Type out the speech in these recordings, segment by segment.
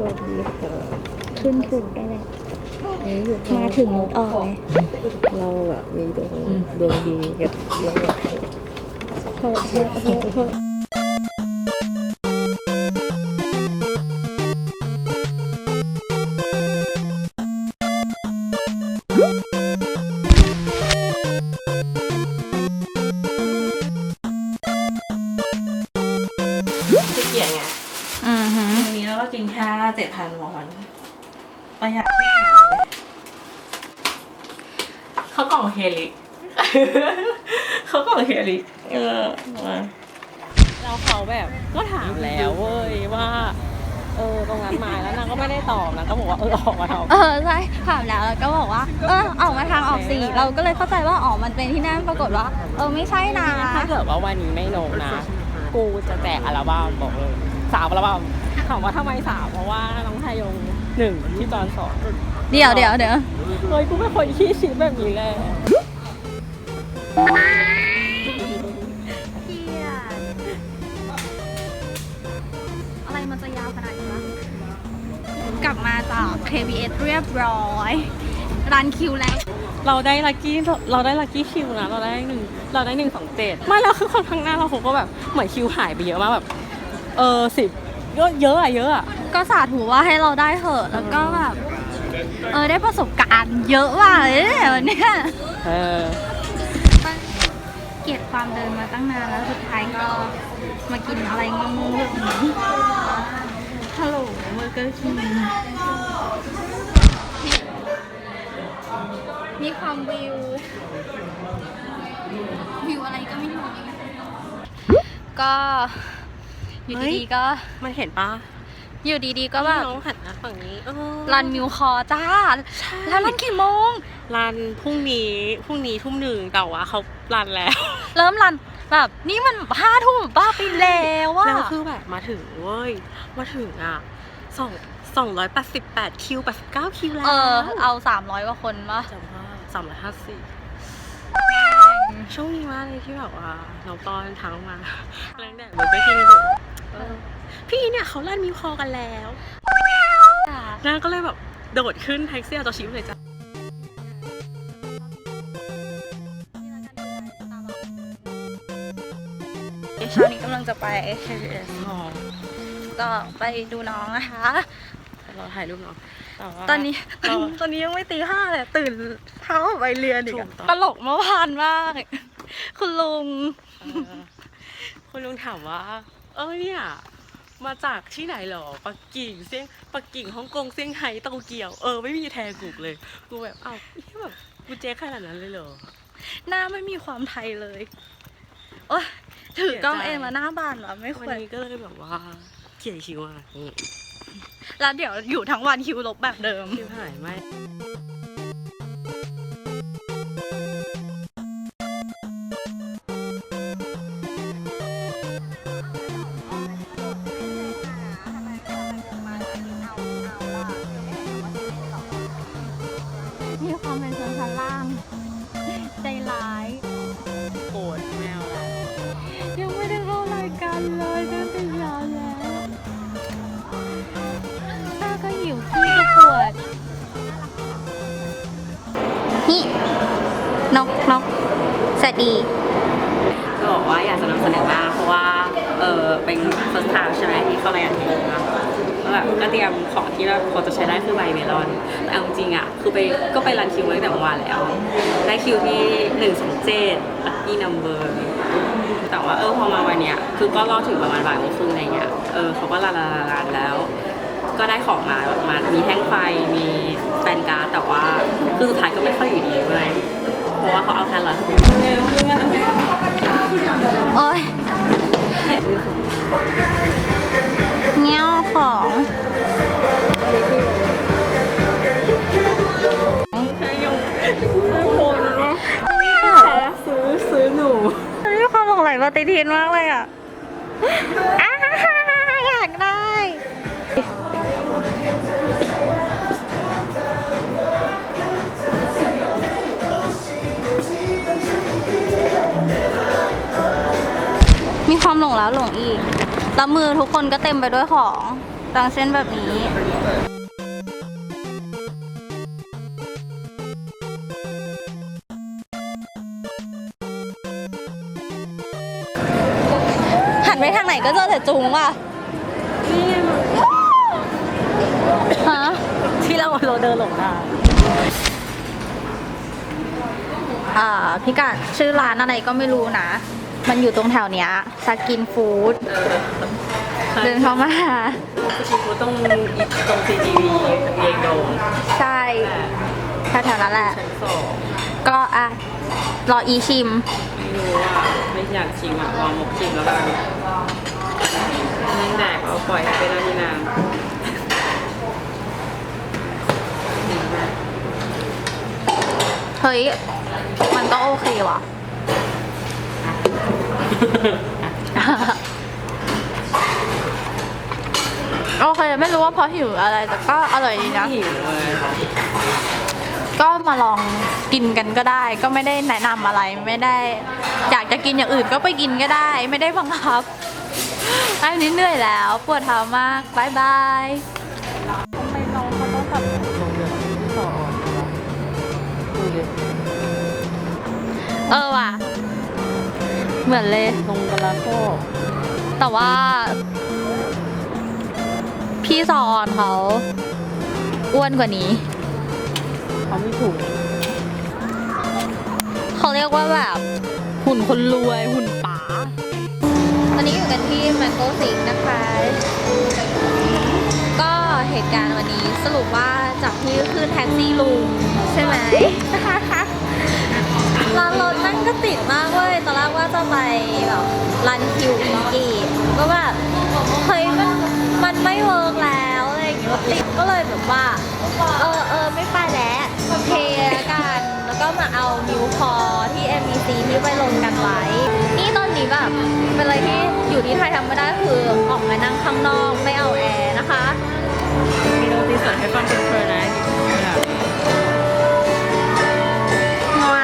สวัสดีค่ะขึ้นถูกได้แหละมาถึงนุดออกเลยเราแบบมีดวงดวงดีกับเราแบบโทษโทษโทษโทษ เป็นที่นั่นปรากฏว่า เออไม่ใช่นะ ถ้าเกิดว่าวันนี้ไม่โนนะ กูจะแจกอัลบั้มบอกเลยสามอัลบั้มถามว่าทำไมสามเพราะว่าน้องไทยงหนึ่งที่ตอนสองเดี๋ยวเดี๋ยวเดี๋ยวเฮ้ยกูเป็นคนขี้ชิบแบบนี้แหละอะไรมันจะยาวขนาดนี้วะกลับมาจาก KBS เรียบร้อย รันคิวแล้ว เราได้ลัคกี้เราได้ลัคกี้คิวนะเราได้หนึ่งเราได้หนึ่งสองเจ็ดไม่แล้วคือคนข้างหน้าเราเขาก็แบบเหมือนคิวหายไปเยอะมากแบบเออสิบเยอะเยอะอะเยอะอะก็สาธุว่าให้เราได้เถอะแล้วก็แบบเออได้ประสบการณ์เยอะว่ะเอ้ยวันเนี้ยเออเกลียดความเดินมาตั้งนานแล้วสุดท้ายก็มากินอะไรงงๆแบบนี้ฮัลโหลเบอร์เกอร์คิง มีความวิว วิวอะไรก็ไม่รู้ก็อยู่เฮ้ย ดีๆก็มันเห็นปะอยู่ดีๆก็แบบน้องหันมาฝั่งนี้เออรันมิวคอจ้าแล้วรันกี่โมง รันพรุ่งนี้พรุ่งนี้ทุ่มหนึ่งแต่ว่าเขารันแล้ว เริ่มรันแบบนี่มันห้าทุ่มป้าไปแล้วอะแล้วคือแบบมาถึงเว้ย มาถึงอะสองสองร้อยแปดสิบแปดคิวแปดสิบเก้าคิวแล้วเออเอาสามร้อยกว่าคนปะจำว่า สามร้อยห้าสิบโชคดีมากเลยที่แบบว่าน้องปอนทั้งมาแรงแดดเหมือนไปที่นี่ถึงเออพี่เนี่ยเขาลั่นมิวคอกันแล้วนางก็เลยแบบโดดขึ้นแท็กซี่เอาตัวชิปเลยจ้ะเช้านี้กำลังจะไป KBS หอก็ไปดูน้องนะคะเราถ่ายรูปเนาะ แต่ว่าตอนนี้เราตอนนี้ยังไม่ตีห้าเลยตื่นเช้าไปเรียนอีกถูอะกต้องตลกเมื่อวานมาก คุณลุง เออคุณลุงถามว่า เออเนี่ย มาจากที่ไหนเหรอ ปักกิ่งเซี่ยงปักกิ่งฮ่องกงเซี่ยงไฮ้โตเกียว เออไม่มีแทนกูเลย กูแบบอ้าวนี่แบบกูเจ๊ขนาดนั้นเลยเหรอ หน้าไม่มีความไทยเลยโอ้ยถือกล้องเสียใจ เองแล้วหน้าบานเหรอไม่ควัวนรนี้ก็เลยแบบว่าเขียนชิวอะนี่ แล้วเดี๋ยวอยู่ทั้งวันคิวลบแบบเดิม คิวหายไหม ไปก็ไปรันคิวมาตั้งแต่เมื่อวานแล้ว ได้คิวที่หนึ่งสองเจ็ดลัคกี้นัมเบอร์แต่ว่าเออพอมาวันเนี้ยคือก็รอถึงประมาณบ่ายโมงครึ่งอะไรเงี้ยเออเขาก็ลาลาลาลาแล้ว ก็ได้ของมาแบบมามีแท่งไฟมีแฟนการ์ดแต่ว่าคือสุดท้ายก็ไม่ค่อยอยู่ดีเลยเพราะว่าเขาเอาแค่ร้อย ฏิทินมากเลยอะอยากได้ มีความหลงแล้วหลงอีกแล้วมือทุกคนก็เต็มไปด้วยของบางเส้นแบบนี้ ก็เจอแต่จุงว่ะนี่ไงมึงฮะที่เราเราเดินหลงทางอ่าพิกัดชื่อร้านอะไรก็ไม่รู้นะ มันอยู่ตรงแถวเนี้ยสกินฟู้ดเออเดินเข้ามาคือชิฟูตรงอีตรง CGV เองโดมใช่แถวๆนั้นแหละ ชั้นสองก็อะรออีชิม ไม่รู้อะไม่อยากชิมอะลองมกชิมแล้วกัน นั่งแดกเอาปล่อยให้ไปนั่นนี่นานเฮ้ย มันก็โอเคว่ะ โอเค ไม่รู้ว่าเพราะหิวอะไร แต่ก็อร่อยดีนะ หิวเลยก็มาลองกินกันก็ได้ ก็ไม่ได้แนะนำอะไรไม่ได้ อยากจะกินอย่างอื่นก็ไปกินก็ได้ ไม่ได้บังคับ อันนี้เหนื่อยแล้ว ปวดเท้ามากบายบายทำไมน้องเขาต้องทำลงเรือต่อดูดิเออว่ะ เหมือนเลยลงกระลาโคแต่ว่า พี่ซอนเขาอ้วนกว่านี้ เขาไม่ถูก เขาเรียกว่าแบบ หุ่นคนรวยหุ่น ป๋าตอนนี้อยู่กันที่แมงโก้สิงนะคะ ก็เหตุการณ์วันนี้สรุปว่าจากที่ขึ้นแท็กซี่ลุงใช่ไหมร้านรถนั่งก็ติดมากเว้ย ตอนแรกว่าจะไปแบบรันคิวอีกีก็แบบเฮ้ยมันมันไม่เวิร์กแล้วอะไรอย่างเงี้ยติดก็เลยแบบว่า เออเออไม่ไปแล้วเทละกัน แล้วก็มาเอามิวคอที่ MBC ที่ไปลง อยู่ที่ไทยทำไม่ได้คือออกมานั่งข้างนอกไม่เอาแอร์นะคะ มีโรตีสดให้ฟังเพลินๆนะงอ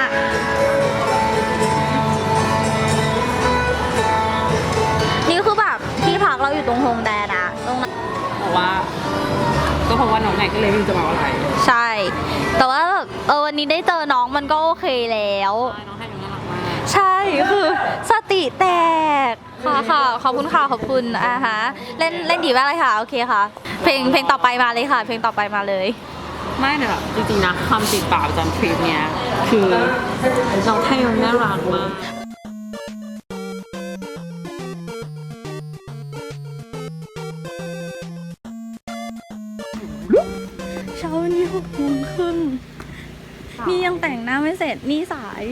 นี่คือแบบที่พักเราอยู่ตรงโฮงแดนะตรงนั้นเพราะว่า ก็เพราะว่าน้องไหนก็เลยไมรู้จะมาอะไรใช่ แต่ว่าแบบเออวันนี้ได้เจอน้องมันก็โอเคแล้ว น้องให้น้องน่ารักมาก ใช่คือสติแตก ค่ะค่ะขอบคุณค่ะขอบคุณอ่าฮะเล่นเล่นดีมากเลยค่ะ โอเคค่ะ เพลงเพลงต่อไปมาเลยค่ะ เพลงต่อไปมาเลย ไม่แต่แบบจริงๆนะคำติดปากประจำทริปเนี้ยคือน้องไทยมันน่ารักมากเช้าวันนี้หกโมงครึ่งนี่ยังแต่งหน้าไม่เสร็จนี่สาย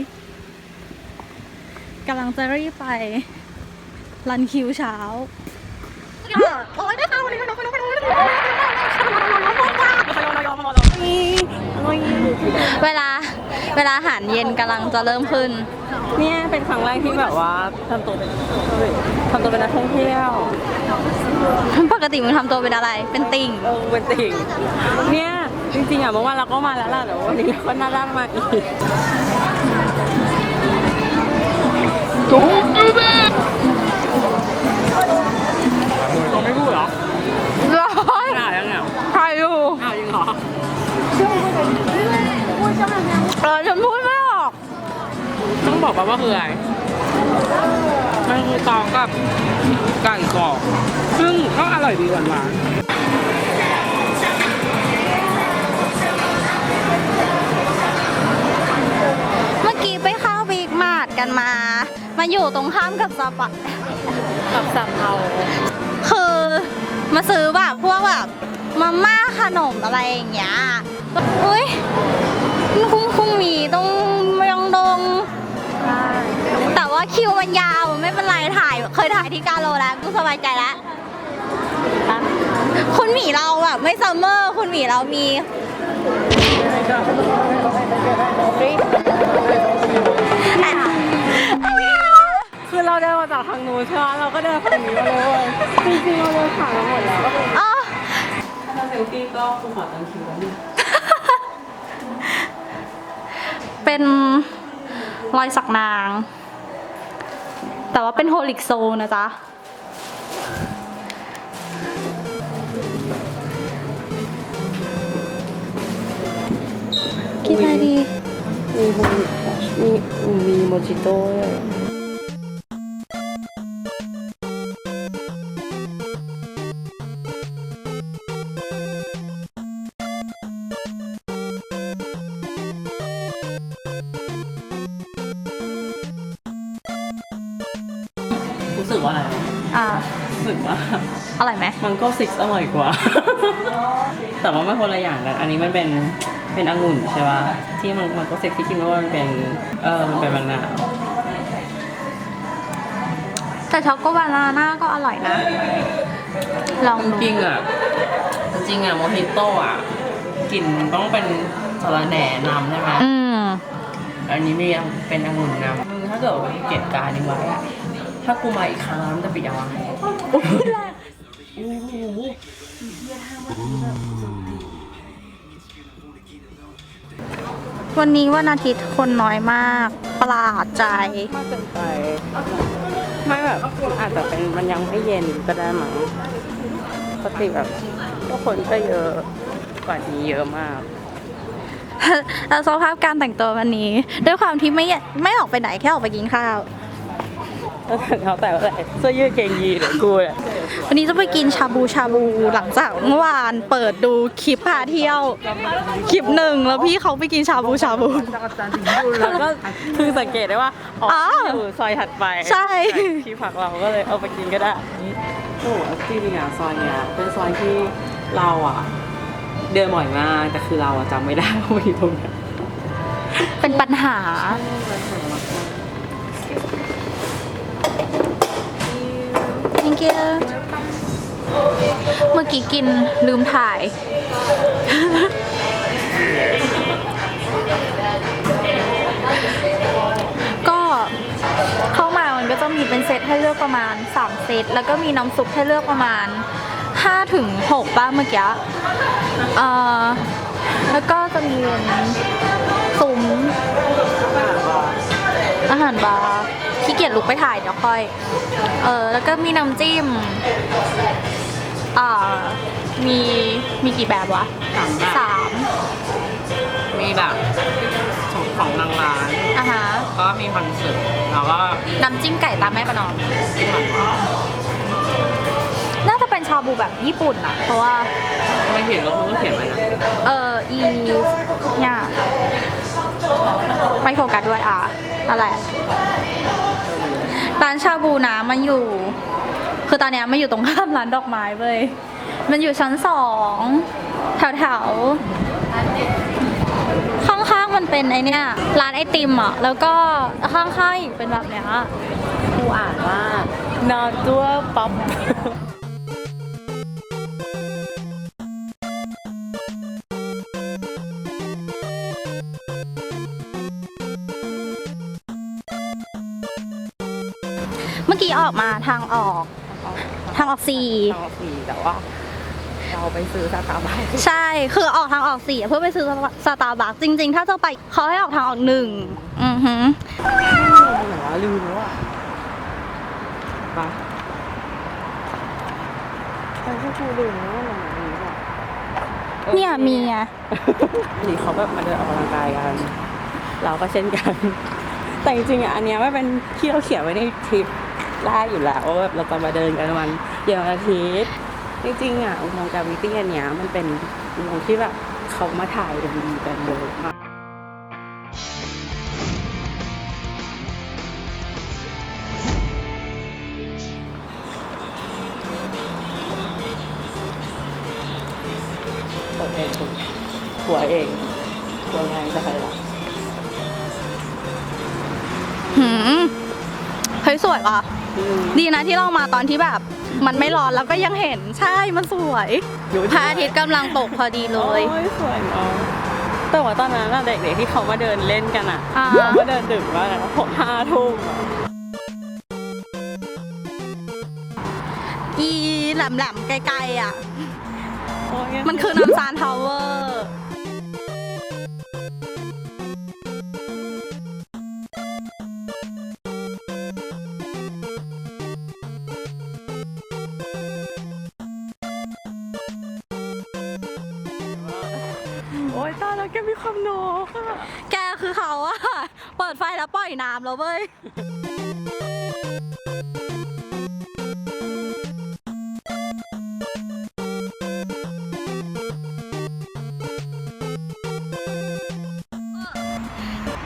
กำลังจะรีบไป รันคิวเช้าเวลาเวลาอาหารเย็นกำลังจะเริ่มขึ้น เนี่ยเป็นครั้งแรกที่แบบว่าทำตัวเป็นทำตัวเป็นนักท่องเที่ยวปกติมึงทำตัวเป็นอะไร เป็นติ่งเออเป็นติ่ง เนี่ยจริงๆอะเมื่อวานเราก็มาแล้วล่ะแต่ว่าวันนี้เราก็น่ารักมาอีก บอกป่าว่าคืออะไรมันคือตองกับไก่กรอบซึ่งก็อร่อยดีหวานๆเมื่อกี้ไปเข้าบิ๊กมาร์ทกันมา มาอยู่ตรงข้ามกับซาปะกับสำเภาคือมาซื้อแบบพวกแบบมาม่าขนมอะไรอย่างเงี้ย อุ้ยมันคงคงมีตรงเมืองดงแต่ ว่าคิวมันยาวไม่เป็นไรถ่าย เคยถ่ายที่กาโลแล้วกูสบายใจแล้วคุณหมีเราแบบไม่ซัมเมอร์คุณหมีเรามีคือเราเดินมาจากทางนู้นใช่ไหมเราก็เดินฝั่งนี้มาเลยจริงๆเราเดินผ่านมาหมดแล้วอ๋อถ้าเซลฟี่ก็คุณขอตั้งคิวแล้วเนี่ยเป็นรอยสักนาง แต่ว่าเป็นโฮลิกโซนะจ๊ะ กินอะไรดี มีโมจิโต้ อร่อยไหมมันก็ซิกอร่อยกว่า แต่ว่าไม่คนละอย่างกันอันนี้มันเป็นเป็นองุ่นใช่ป่ะที่มันมันก็เซ็กที่กินว่ามันเป็นเออมันเป็นมะนาวแต่ช็อกโกบานาน่าก็อร่อยนะ ลองจดูริงๆอะจริงๆอะโมฮิโต้อะกลิ่นมันต้องเป็นสาระแหน่นำใช่ไหมอืมอันนี้มีเป็นองุ่นนำมึงถ้าเกิดว่าเก็บการนี้ไว้อะถ้ากูมาอีกครั้งมันจะปิดยังไง โอ้โหวันนี้วันอาทิตย์คนน้อยมาก ประหลาดใจ มากเกินไปไม่แบบอาจจะเป็นมันยังไม่เย็นก็ได้มั้งปกติแบบก็คนก็เยอะกว่านี้เยอะมากแล้วสภาพการแต่งตัววันนี้ ด้วยความที่ไม่ไม่ออกไปไหนแค่ออกไปกินข้าว แล้วแต่เขาแต่ว่าอะไรเสื้อยืดเกงยีนเดี๋ยวกูเนี่ย วันนี้จะไปกินชาบูชาบูหลังจากเมื่อวานเปิดดูคลิปพาเที่ยวคลิปหนึ่งแล้วพี่เขาไปกินชาบูชาบู แล้วก็คือสังเกตได้ว่าอ๋ออ๋ออยู่ซอยถัดไปใช่ที่พักเราก็เลยเอาไปกินก็ได้โอ้โหจริงๆอะซอยเนี้ยเป็นซอยที่เราอะ เดินบ่อยมากแต่คือเราอะจำไม่ได้ว่าอยู่ตรงไหนเป็นปัญหา thank you เมื่อกี้กินลืมถ่าย ก็เข้ามามันก็จะมีเป็นเซตให้เลือกประมาณ 3 เซต แล้วก็มีน้ำซุปให้เลือกประมาณ 5 ถึง6บ้าเมื่อกี้เอ่อแล้วก็จะมีเป็นซุ้มอาหารบาร์ กียจลุกไปถ่ายเดี๋ยวค่อย เออแล้วก็มีน้ำจิ้มอ่ามีมีกี่แบบวะสามแบบสามมีแบบของของนางร้านอะฮะก็มีคอนเสิร์ตแล้วก็น้ำจิ้มไก่ตามแม่ประนอม ที่มันน่าจะเป็นชาบูแบบญี่ปุ่นอะเพราะว่า ไม่เขียนแล้วเขาก็เขียนไว้นะเอออีเนี่ยไม่โฟกัสด้วยอะอะไร ร้านชาบูนะมันอยู่ คือตอนเนี้ยมันอยู่ตรงข้ามร้านดอกไม้เว้ยมันอยู่ชั้นสองแถวแถวๆข้างๆมันเป็นไอเนี่ยร้านไอติมอะแล้วก็ข้างๆอีกเป็นแบบเนี้ยกูอ่านว่านอตัวป๊อป อกี้ออกมาทางออก ทางออกสี่ทางสี่แต่ว่า เราไปซื้อสตาร์บัคใช่คือออกทางออกสี่เพื่อไปซื้อสตาร์บัคจริง ๆ ถ้าจะไปเขาให้ออกทางออกหนึ่งอือหือไหนวะลืมแล้วอะปะไปที่กูลืมแล้วว่ามันมีป่ะเนี่ยมีไงนี่เขาแบบมาเดินออกกำลังกายกัน เราก็เช่นกัน แต่จริงๆอะอันเนี้ยไม่เป็นที่เราเขียนไว้ในทริป แรกอยู่แล้วแบบเราจะมาเดินกันวันเดียวอาทิตย์จริงๆอะอุโมงค์กาวิตี้อันเนี้ยมันเป็นอุโมงค์ที่แบบเขามาถ่ายเอ็มวีกันเยอะมากเองคุณหัวเอง ดีนะที่เรามาตอนที่แบบ มันไม่ร้อนแล้วก็ยังเห็นใช่มันสวยอยู่พระอาทิตย์กำลังตกพอดีเลย โอ้ยสวยเนาะแต่ว่าตอนนั้นน่ะเด็กๆที่เขามาเดินเล่นกันอะอ่า เขามาเดินดึกมากนะหกห้าทุ่มอะอีแหลมๆไกลๆอะ โอ้ยมันคือน้ำซานทาวเวอร์ แล้วแกมีความโนกอะแกคคือเขาอะเปิดไฟแล้วปล่อยน้ำแล้วเว้ย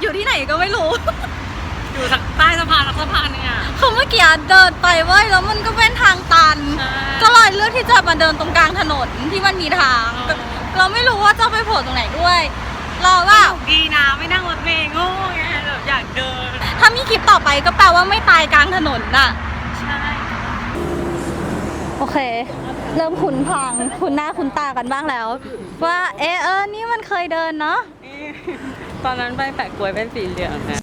อยู่ที่ไหนก็ไม่รู้ อยู่สักใต้สะพานสักสะพานเนี่ยคือเมื่อกี้เดินไปเว้ยแล้วมันก็เป็นทางตันก็เลยเลือกที่จะมาเดินตรงกลางถนนที่มันมีทาง เราไม่รู้ว่าจะไปโผล่ตรงไหนด้วย เราว่าดีนะไม่นั่งรถเมล์โง่ไงแบบอยากเดิน ถ้ามีคลิปต่อไปก็แปลว่าไม่ตายกลางถนนน่ะ ใช่ โอเค เริ่มคุ้นพังคุ้นหน้าคุ้นตากันบ้างแล้ว ว่าเอะเออนี่มันเคยเดินเนาะตอนนั้นใบแปะกล้วยเป็นสีเหลืองนะ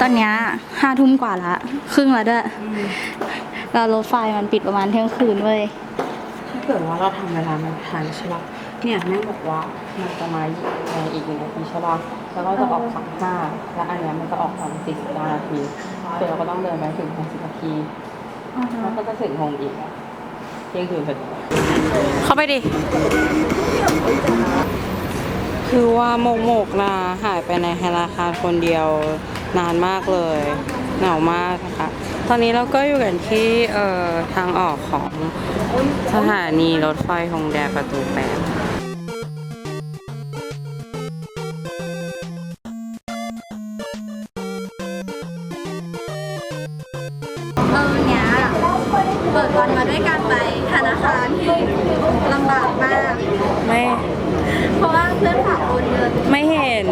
ตอนเนี้ยห้าทุ่มกว่าละ ครึ่งแล้วด้วย แล้วรถไฟมันปิดประมาณเที่ยงคืนเว้ย ถ้าเกิดว่าเราทำเวลามันทันใช่ปะเนี่ยแม่งบอกว่ามันจะมาในอีกหนึ่งนาทีใช่ปะแล้วก็จะออกสามห้าแล้วอันเนี้ยมันจะออกตอนสี่สิบเก้านาทีคือเราก็ต้องเดินไปถึงหกสิบนาทีแล้วก็จะถึงโฮมอีกอะเที่ยงคืนพอดีเข้าไปดิ คือว่าโมกโมกนาหายไปในธนาคารคนเดียวนานมากเลย เหงามากนะคะ ตอนนี้เราก็อยู่กันที่เอ่อทางออกของสถานีรถไฟฮงแดประตูแปดเออเนี้ยเปิดวันมาด้วยกันไปธนาคารที่ลำบากมาก ไม่ เพราะว่าเพื่อนฝากโอนเงิน ไม่เห็น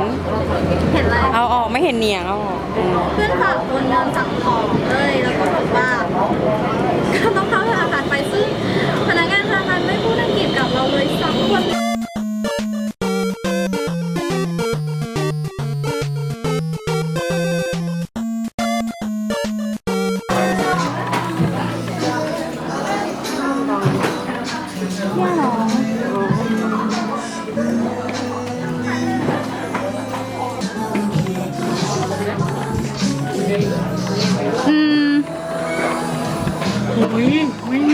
เห็นอะไรเอาออกไม่เห็นเนียงเอาออกอืมเพื่อนฝากโอนเงินสั่งของเลยแล้วก็บอกว่า อืม อุ้ยไม่มี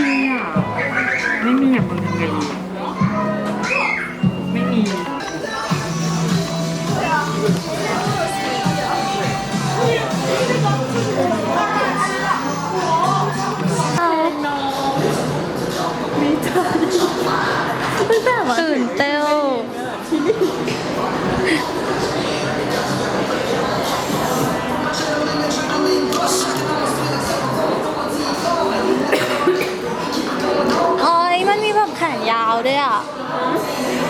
อะ ด้วยอะ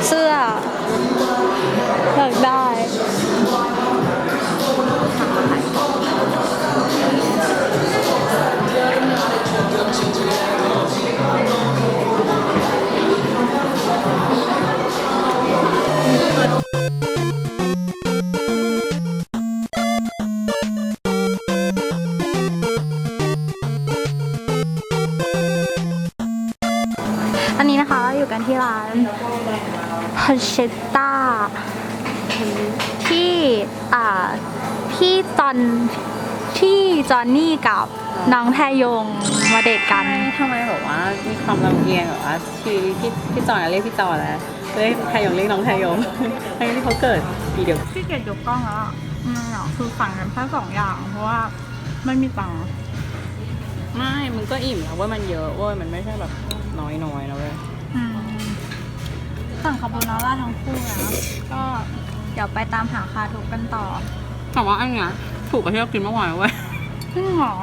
เสื้ออยากได้ อนที่จอนนี่กับน้องแทยงมาเดทกันทำไมแบบว่ามีความลำเอียงแบบว่าชื่อพี่พี่จอยเรียกพี่จอยแล้วเรียกไทยงเรียกน้องไทยงทั้งที่เขาเกิดปีเดียวพี่เกียรยกกล้องแล้วอะอืมอะคือสั่งกันแค่สองอย่าง เพราะว่าไม่มีตังค์ไม่มึงก็อิ่มแล้วเว่ามันเยอะเว้ยมันไม่ใช่แบบน้อยๆนะเว้ยอืมสั่งคาโบนาร่าทั้งคู่นะก็เดี๋ยวไปตามหาคาทุกกันต่อแต่ว่าอันเนี้ย ถูกกว่าที่เรากินเมื่อวานเว้ยจริงเหรอ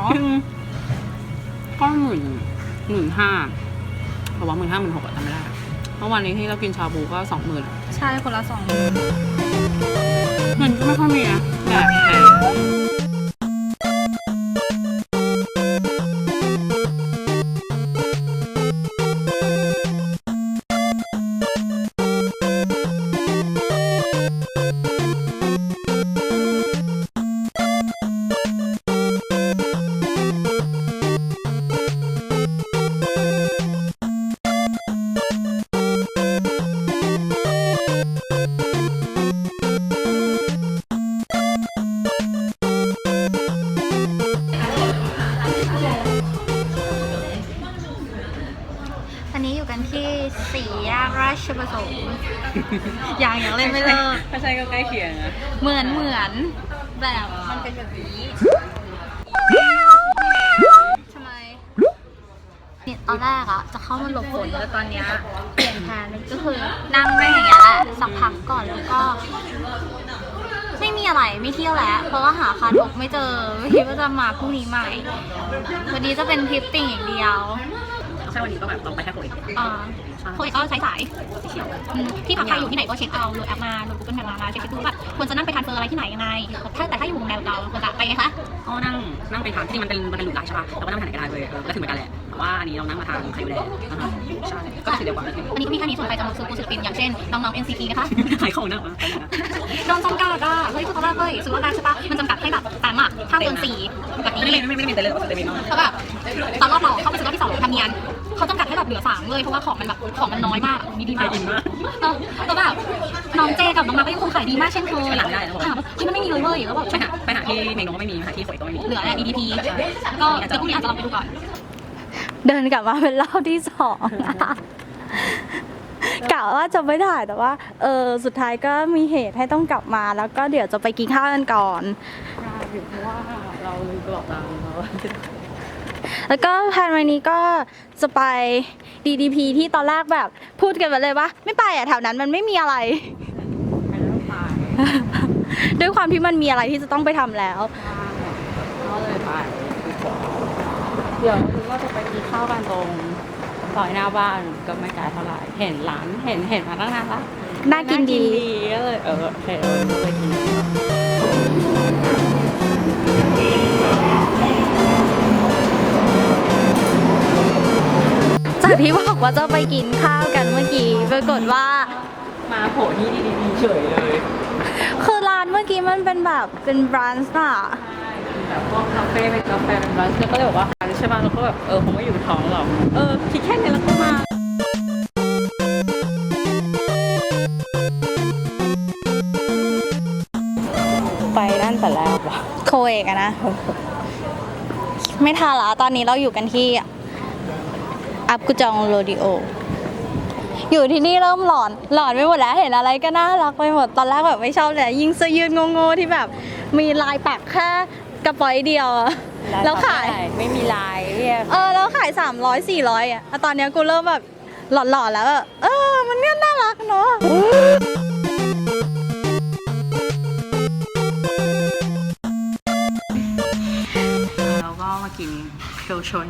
ก็หมื่นหมื่นห้าเพราะว่าหมื่นห้าหมื่นหกอะจำไม่ได้เมื่อวานนี้ที่เรากินชาบูก็สองหมื่นใช่คนละสองเงินก็ไม่ค่อยมีนะแบบ อย่างอย่างเล่นไม่เลิกถ้าใช่ก็ใกล้เคียงอะเหมือนเหมือนแบบมันเป็นแบบนี้ทำไมเนี่ยตอนแรกอะจะเข้ามาหลบฝนแล้วตอนเนี้ยเปลี่ยนแผนก็คือนั่งไม่อย่างเงี้ยแหละสักพักก่อนแล้วก็ ไม่มีอะไรไม่เที่ยวแล้ว เพราะว่าหาคาทกไม่เจอไม่คิดว่าจะมาพรุ่งนี้ใหม่วันนี้จะเป็นทริปติ่งอย่างเดียวใช่วันนี้ก็แบบต้องไปแค่โคอีกอ่า โคยก็ใช้สายที่พักใครอยู่ที่ไหนก็เช็คเอาโหลดแอปมาโหลด Google Map มามาเช็คดูแบบควรจะนั่งไปทานเฟอร์อะไรที่ไหนยังไงถ้าแต่ถ้าอยู่โรงแรมเราควรจะไปไงคะก็นั่งนั่งไปทางที่มันเป็นมันเป็นหลุมหลายใช่ป่ะเราก็นั่งไปทานไหนก็ได้เลยก็ถึงเหมือนกันแหละ ว่าอันนี้เรานั่งมาทางไคยูแลอ่าฮะใช่ก็จะถึงเร็วกว่านิดนึงอันนี้ก็มีแค่นี้ส่วนใครจะมาซื้อกูศิลปินอย่างเช่นน้องๆ NCT นะคะขายของนะไปไหนนะโดนจำกัดอะเฮ้ยคือตอนแรกเฮ้ยซื้อว่าได้ใช่ปะมันจำกัดให้แบบแต้มอะถ้าเกินสี่แบบไม่นี้ได้ไม่ไม่ไม่มีแต่เลยแต่ไม่น้อยแล้วแบบตอนรอบเราเข้าไปซื้อรอบที่สองทำเนียนเขาจำกัดให้แบบเหลือสามเลยเพราะว่าของมันแบบของมันน้อยมากนี่ดีมากอินมากแล้วแล้วแบบน้องเจกับน้องมาร์คก็ยังคงขายดีมากเช่นเคยหลังได้แล้วถามว่าเฮ้ยมันไม่มีเลยเว้ยแล้วแบบไปหาไปหาที่เมนูก็ไม่มีหาที่โคอีก็ไม่มีเหลือแต่ EDP ก็เดี๋ยวพรุ่งนี้อาจจะลองไปดูก่อน เดินกลับมาเป็นรอบที่สองอะกะว่าจะไม่ถ่ายแต่ว่า เออสุดท้ายก็มีเหตุให้ต้องกลับมา แล้วก็เดี๋ยวจะไปกินข้าวกันก่อนอยู่เพราะว่าเราลืมกระบอกตังค์เขาแล้วก็แพลนวันนี้ก็จะไป DDP ที่ตอนแรกแบบพูดกันไปเลยว่า ไม่ไปอะแถวนั้นมันไม่มีอะไรไปแล้วไปด้วยความที่มันมีอะไรที่จะต้องไปทำแล้ว ก็เลยไปเดี๋ยวคือว่าจะไป กินข้าวกันตรงซอยหน้าบ้านก็ไม่ไกลเท่าไหร่เห็นร้านเห็นเห็นมาตั้งนานละน่ากินดี ก็เลยเออโอเคเออไปกินจากที่บอกว่าจะไปกินข้าวกันเมื่อกี้ปรากฏว่ามาโผล่ที่ดีดีเฉยเลย คือร้านเมื่อกี้มันเป็นแบบเป็นบรันช์อะแบบพวกคาเฟ่เป็นกาแฟเป็นร้านแล้วก็เลยบอกว่า ใช่ป่ะเราก็แบบเออคงไม่อยู่ท้องหรอกเออคิดแค่นี้แล้วก็มาไปนั่นแต่แรกว่ะโคเอกอะนะ ไม่ทันละตอนนี้เราอยู่กันที่อัพกุจองโรดิโอ อยู่ที่นี่เริ่มหลอนหลอนไปหมดแล้วเห็นอะไรก็น่ารักไปหมดตอนแรกแบบไม่ชอบเลยยิ่งเสื้อยืดโง่ๆที่แบบ มีลายปักแค่ กระป๋อยเดียวอะแล้วขาย ไม่มีลายเรียกเออ แล้วขาย 300 400อะแล้วตอนเนี้ยกูเริ่มแบบหลอนๆแล้วอะเออ มันเนี่ยน่ารักเนาะแล้วก็มากินเคียวชน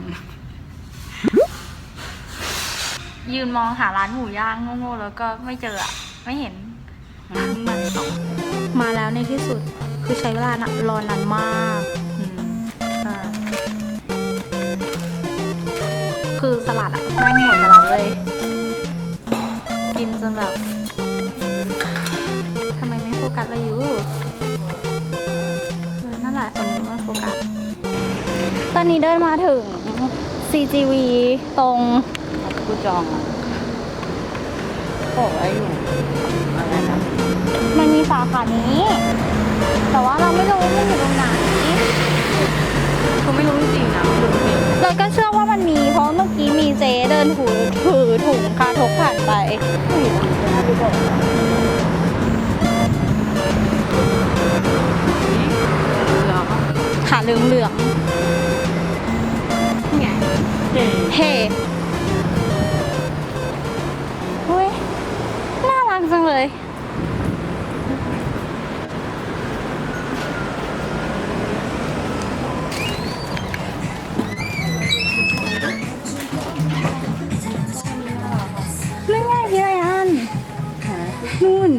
ยืนมองหาร้านหมูย่างโง่ๆแล้วก็ไม่เจออะไม่เห็นมันมาสองมาแล้วในที่สุด คือใช้เวลานรอนานมากคือสลัดอะไม่เหมือนกับเราเลยกินจนแบบทำไมไม่โฟกัสเลยอยู่นั่นแหละสมมติว่าโฟกัสตอนนี้เดินมาถึง CGV ตรงกูจองอะ บอกว่าอยู่อะไรนะมันมีสาขานี้ แต่ว่าเราไม่รู้ว่ามันอยู่ตรงไหนกูไม่รู้จริงๆนะไม่รู้จริงเราก็เชื่อว่ามันมีเพราะเมื่อกี้มีเจเดินถือถือถุงคาทกผ่านไปเหรอหาเหลืองเหลืองเฮ้ จังเลยนั่นไงพี่ไรอันนู่น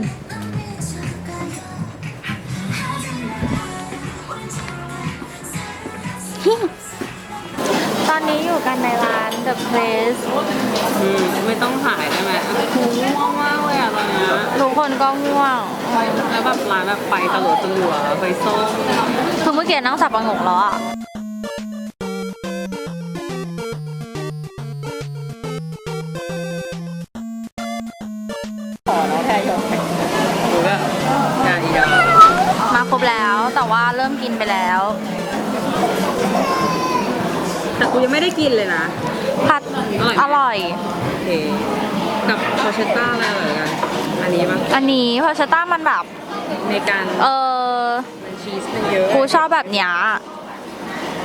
ตอนนี้อยู่กันในร้าน The Place อืมไม่ต้องถ่ายได้ไหมกูง่วงมากเลยอะตอนเนี้ยทุกคนก็ง่วง แล้วแบบร้านแบบไฟตะหลัวตะหลัวไฟส้มคือเมื่อกี้นั่งสับประงกแล้วอะขอแล้วแค่ยอมแข่งหรือว่าอะอีดามาครบแล้วแต่ว่าเริ่มกินไปแล้ว แต่กูยังไม่ได้กินเลยนะ ผัดออร่อยร่อย โอเค กับพอเชตต้าอะไรอร่อยกัน อันนี้มั้งอันนี้พอชต้ามันแบบ ในการเออชีสมันเยอะ กูชอบแบบเนี้ย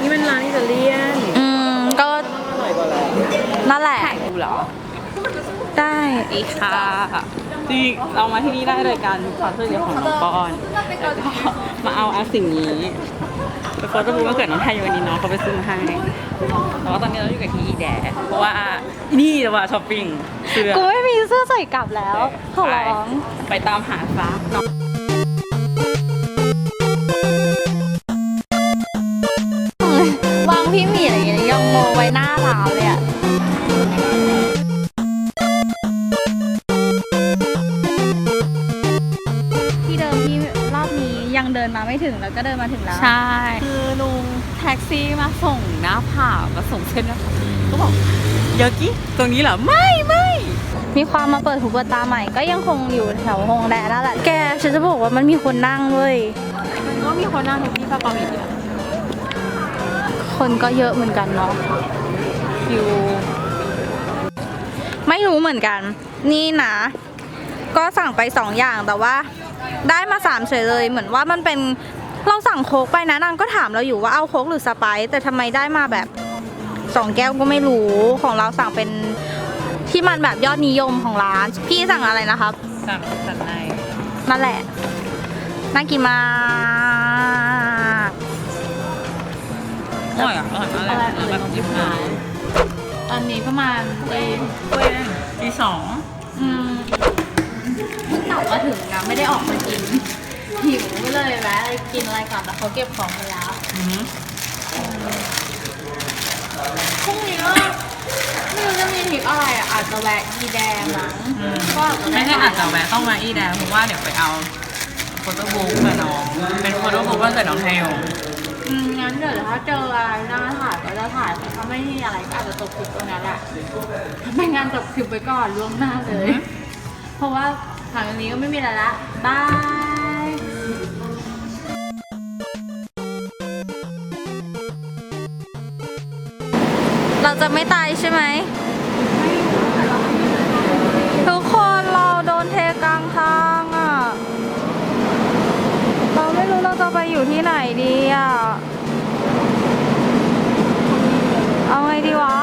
นี่มันร้านอิตาเลียนอืมก็อร่อยกว่าแล้วนั่นแหละดูเหรอ ได้อีกค่ะที่เรามาที่นี่ได้โดยการขอช่วยเหลือของน้องปอนแล้วก็มาเอาอาสิ่งนี้เป็นโฟโต้บุ๊กวันเกิดน้องไทยวันนี้น้องเขาไปซื้อมาให้แต่ว่าตอนนี้เราอยู่กับที่อีแดเพราะว่านี่จะว่าช้อปปิ้งเสื้อกูไม่มีเสื้อใส่กลับแล้วขอไปร้องไปตามหาซะน้องวางพี่หมีอะไรอย่างเงี้ยยังโมไว้หน้าร้านเลย มาถึงแล้ว ใช่ คือลุงแท็กซี่มาส่งหน้าผามาส่งเส้นหน้าผาก็บอกเยอะกี้ตรงนี้เหรอ ไม่ไม่มีความมาเปิดหูเปิดตาใหม่ก็ยังคงอยู่แถวฮงแดนั่นแหละแกฉันจะบอกว่ามันมีคนนั่งเว้ยก็มีคนนั่งทุกที่ปะปามีอะคนก็เยอะเหมือนกันเนาะคิวไม่รู้เหมือนกัน นี่นะ ก็สั่งไปสองอย่างแต่ว่าได้มาสามเฉยเลย เหมือนว่ามันเป็น เราสั่งโค้กไปนะนางก็ถามเราอยู่ว่าเอาโค้กหรือสไปซ์แต่ทำไมได้มาแบบสองแก้วก็ไม่รู้ของเราสั่งเป็นที่มันแบบยอดนิยมของร้าน พี่สั่งอะไรนะครับ สั่งสันในนั่นแหละน่ากินมากอร่อยอะอร่อยมากเลยแล้วแบบญี่ปุ่นตอนนี้ประมาณตีเว้ยตีสองอืมเพิ่งกลับมาถึงนะไม่ได้ออกมากิน หิวก็เลยแวะกินอะไรก่อนแต่เขาเก็บของไปแล้วอือหือพรุ่งนี้ก็ไม่รู้จะมีทริปอะไรอะอาจจะแวะอีแดงมั้งอืมก็อาจจะไม่ใช่อาจจะแวะต้องมาอีแดงเพราะว่าเดี๋ยวไปเอาโฟโต้บุ๊กกับน้อง เป็นโฟโต้บุ๊กวันเกิดน้องไทยโออืมงั้นเดี๋ยวถ้าเจออะไรน่าถ่ายก็จะถ่ายแต่ถ้าไม่มีอะไรก็อาจจะจบคลิปตรงนั้นแหละไม่งานจบคลิปไปก่อนล่วงหน้าเลย เพราะว่าหลังจากนี้ก็ไม่มีอะไรละบาย ราจะไม่ตายใช่ไหม ทุกคนเราโดนเทกลางทางอะ เราไม่รู้เราจะไปอยู่ที่ไหนดีอะ เอาไงดีวะ